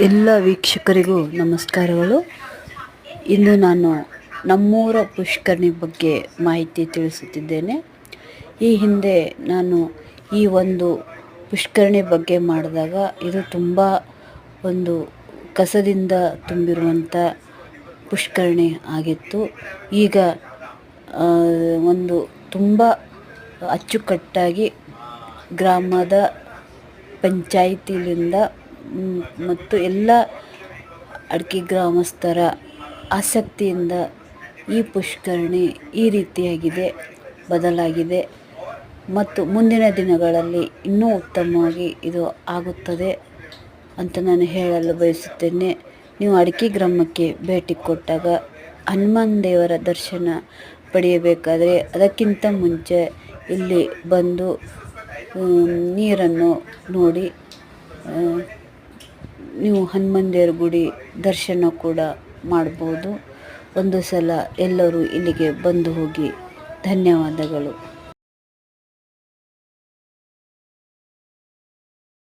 ಎಲ್ಲ ವೀಕ್ಷಕರಿಗೂ ನಮಸ್ಕಾರಗಳು. ಇಂದು ನಾನು ನಮ್ಮೂರ ಪುಷ್ಕರಣಿ ಬಗ್ಗೆ ಮಾಹಿತಿ ತಿಳಿಸುತ್ತಿದ್ದೇನೆ. ಈ ಹಿಂದೆ ನಾನು ಈ ಒಂದು ಪುಷ್ಕರಣಿ ಬಗ್ಗೆ ಮಾಡಿದಾಗ ಇದು ತುಂಬ ಒಂದು ಕಸದಿಂದ ತುಂಬಿರುವಂಥ ಪುಷ್ಕರಣಿ ಆಗಿತ್ತು. ಈಗ ಒಂದು ತುಂಬ ಅಚ್ಚುಕಟ್ಟಾಗಿ ಗ್ರಾಮದ ಪಂಚಾಯಿತಿಲಿಂದ ಮ್, ಮತ್ತು ಎಲ್ಲ ಅಡಿಕೆ ಗ್ರಾಮಸ್ಥರ ಆಸಕ್ತಿಯಿಂದ ಈ ಪುಷ್ಕರಣಿ ಈ ರೀತಿಯಾಗಿದೆ, ಬದಲಾಗಿದೆ ಮತ್ತು ಮುಂದಿನ ದಿನಗಳಲ್ಲಿ ಇನ್ನೂ ಉತ್ತಮವಾಗಿ ಇದು ಆಗುತ್ತದೆ ಅಂತ ನಾನು ಹೇಳಲು ಬಯಸುತ್ತೇನೆ. ನೀವು ಅಡಿಕೆ ಗ್ರಾಮಕ್ಕೆ ಭೇಟಿ ಕೊಟ್ಟಾಗ ಹನುಮಾನ್ ದೇವರ ದರ್ಶನ ಪಡೆಯಬೇಕಾದರೆ ಅದಕ್ಕಿಂತ ಮುಂಚೆ ಇಲ್ಲಿ ಬಂದು ನೀರನ್ನು ನೋಡಿ ನೀವು ಹನುಮಾನ್ ಗುಡಿ ದರ್ಶನ ಕೂಡ ಮಾಡ್ಬೋದು. ಒಂದು ಸಲ ಎಲ್ಲರೂ ಇಲ್ಲಿಗೆ ಬಂದು ಹೋಗಿ ಧನ್ಯವಾದಗಳು.